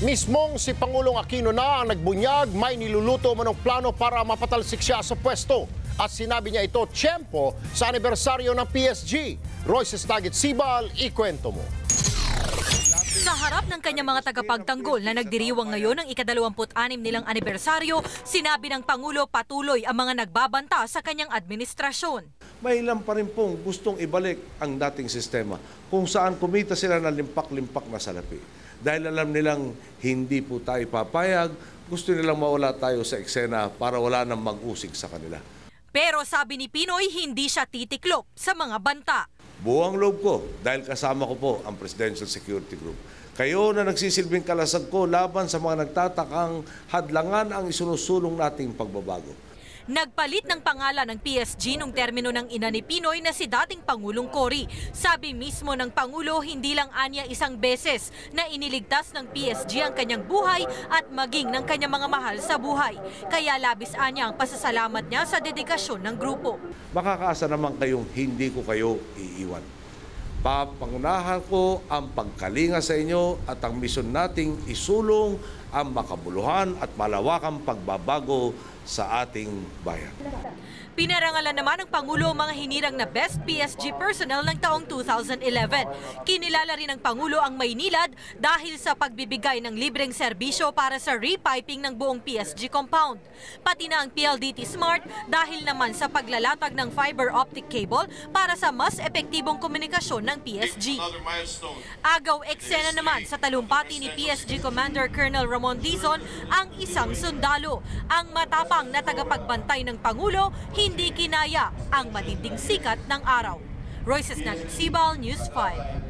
Mismong si Pangulong Aquino na ang nagbunyag, may niluluto manong plano para mapatalsik siya sa pwesto. At sinabi niya ito, tiyempo, sa anibersaryo ng PSG. Royce Stagit Sibal, ikwento mo. Sa harap ng kanyang mga tagapagtanggol na nagdiriwang ngayon ng ikadalawamput-anim nilang anibersaryo, sinabi ng Pangulo patuloy ang mga nagbabanta sa kanyang administrasyon. May ilan pa rin pong gustong ibalik ang dating sistema kung saan kumita sila ng limpak-limpak na salapi. Dahil alam nilang hindi po tayo papayag, gusto nilang mawala tayo sa eksena para wala nang mag-usig sa kanila. Pero sabi ni Pinoy, hindi siya titiklop sa mga banta. Buwang loob ko dahil kasama ko po ang Presidential Security Group. Kayo na nagsisilbing kalasag ko laban sa mga nagtatakang hadlangan ang isinusulong nating pagbabago. Nagpalit ng pangalan ng PSG nung termino ng ina ni Pinoy na si dating Pangulong Cory. Sabi mismo ng Pangulo, hindi lang anya isang beses na iniligtas ng PSG ang kanyang buhay at maging ng kanyang mga mahal sa buhay. Kaya labis anya ang pasasalamat niya sa dedikasyon ng grupo. Makakaasa naman kayong hindi ko kayo iiwan. Papangunahan ko ang pagkalinga sa inyo at ang misyon nating isulong ang makabuluhan at malawakang pagbabago sa ating bayan. Pinarangalan naman ng Pangulo ang mga hinirang na Best PSG Personnel ng taong 2011. Kinilala rin ng Pangulo ang Maynilad dahil sa pagbibigay ng libreng serbisyo para sa repiping ng buong PSG compound. Pati na ang PLDT Smart dahil naman sa paglalatag ng fiber optic cable para sa mas epektibong komunikasyon ng PSG. Agaw eksena naman sa talumpati ni PSG Commander Colonel Ramon Dizon ang isang sundalo. Ang matapang na tagapagbantay ng Pangulo, hindi kinaya ang matinding sikat ng araw. Royces Nagsibal, News 5.